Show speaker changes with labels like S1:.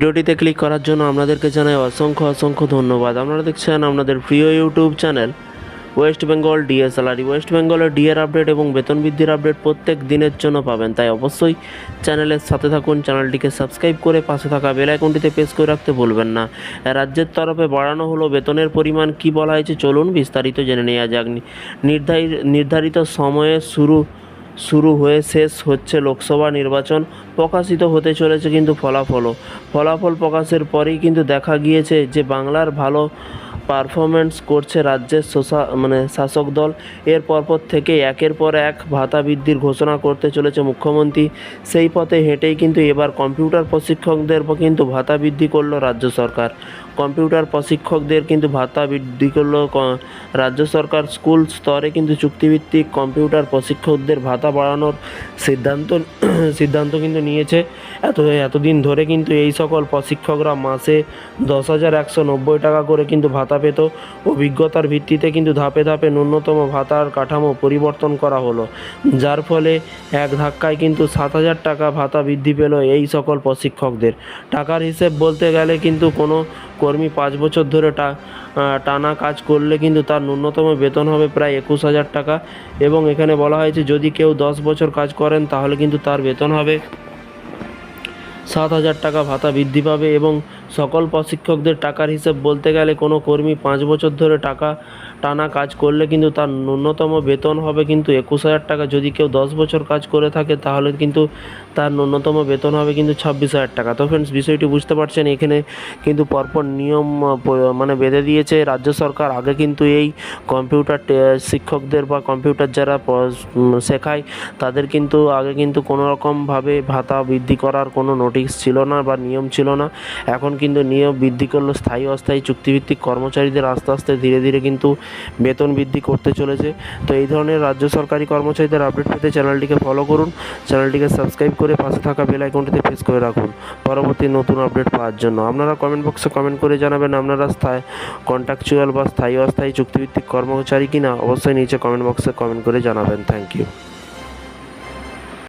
S1: ভিডিওটিতে ক্লিক করার জন্য আপনাদেরকে জানাই অসংখ্য অসংখ্য ধন্যবাদ। আপনারা দেখছেন আপনাদের প্রিয় YouTube channel West Bengal DA salary West বেঙ্গলের ডিএর আপডেট এবং বেতন বৃদ্ধির আপডেট প্রত্যেক দিনের জন্য পাবেন। তাই অবশ্যই চ্যানেলের সাথে থাকুন চ্যানেলটিকে সাবস্ক্রাইব করে পাশে থাকা বেল আইকনটিতে প্রেস করে রাখতে ভুলবেন না। রাজ্যের তরফে বাড়ানো হলো বেতনের পরিমাণ কি বলা হয়েছে, চলুন বিস্তারিত জেনে নেওয়া যাক। নির্ধারিত নির্ধারিত সময়ে শুরু শুরু হয়ে শেষ হচ্ছে লোকসভা নির্বাচন। প্রকাশিত হতে চলেছে কিন্তু ফলাফলও। ফলাফল প্রকাশের পরেই কিন্তু দেখা গিয়েছে যে বাংলার ভালো পারফরমেন্স করছে রাজ্যের শোষা মানে শাসক দল। এর পরপর থেকে একের পর এক ভাতা বৃদ্ধির ঘোষণা করতে চলেছে মুখ্যমন্ত্রী। সেই পথে হেঁটেই কিন্তু এবার কম্পিউটার প্রশিক্ষকদের কিন্তু ভাতা বৃদ্ধি করল রাজ্য সরকার। কম্পিউটার প্রশিক্ষকদের কিন্তু ভাতা বৃদ্ধি করল রাজ্য সরকার স্কুল স্তরে কিন্তু চুক্তিভিত্তিক কম্পিউটার প্রশিক্ষকদের ভাতা বাড়ানোর সিদ্ধান্ত সিদ্ধান্ত কিন্তু নিয়েছে। এত, এতদিন ধরে কিন্তু এই সকল প্রশিক্ষকরা মাসে দশ হাজার একশো নব্বই টাকা করে কিন্তু ভাতা পেত অভিজ্ঞতার ভিত্তিতে কিন্তু ধাপে ধাপে ন্যূনতম ভাতার কাঠামো পরিবর্তন করা হলো। যার ফলে এক ধাক্কায় কিন্তু সাত হাজার টাকা ভাতা বৃদ্ধি পেল এই সকল প্রশিক্ষকদের। টাকার হিসেব বলতে গেলে কিন্তু কোনো কর্মী পাঁচ বছর ধরে টানা কাজ করলে কিন্তু তার ন্যূনতম বেতন হবে প্রায় একুশ হাজার টাকা এবং এখানে বলা হয়েছে যদি কেউ দশ বছর কাজ করেন তাহলে কিন্তু তার বেতন হবে সাত হাজার টাকা ভাতা বৃদ্ধি পাবে এবং সকল প্রশিক্ষকদের টাকার হিসেব বলতে গেলে কোনো কর্মী পাঁচ বছর ধরে টাকা টানা কাজ করলে কিন্তু তার ন্যূনতম বেতন হবে কিন্তু একুশ হাজার টাকা। যদি কেউ দশ বছর কাজ করে থাকে তাহলে কিন্তু তার ন্যূনতম বেতন হবে কিন্তু ছাব্বিশ হাজার টাকা। তো ফ্রেন্ডস বিষয়টি বুঝতে পারছেন, এখানে কিন্তু পরপর নিয়ম মানে বেঁধে দিয়েছে রাজ্য সরকার। আগে কিন্তু এই কম্পিউটার শিক্ষকদের বা কম্পিউটার যারা শেখায় তাদের কিন্তু আগে কিন্তু কোনো রকমভাবে ভাতা বৃদ্ধি করার কোনো নোটিশ ছিল না বা নিয়ম ছিল না। এখন কিন্তু নিয়ম বৃদ্ধি করল। স্থায়ী অস্থায়ী চুক্তিভিত্তিক কর্মচারীদের আস্তে আস্তে ধীরে ধীরে কিন্তু বেতন বৃদ্ধি করতে চলেছে। তো এই ধরনের রাজ্য সরকারি কর্মচারীদের আপডেট পেতে চ্যানেলটিকে ফলো করুন। চ্যানেলটিকে সাবস্ক্রাইব করে পাশে থাকা বেল আইকনটিতে প্রেস করে রাখুন। পরবর্তী নতুন আপডেট পাওয়ার জন্য আপনারা কমেন্ট বক্সে কমেন্ট করে জানাবেন, আপনারা স্থায়ী কন্ট্রাকচুয়াল বা স্থায়ী অস্থায়ী চুক্তিভিত্তিক কর্মচারী কিনা? অবশ্যই নিচে কমেন্ট বক্সে কমেন্ট করে জানাবেন। Thank you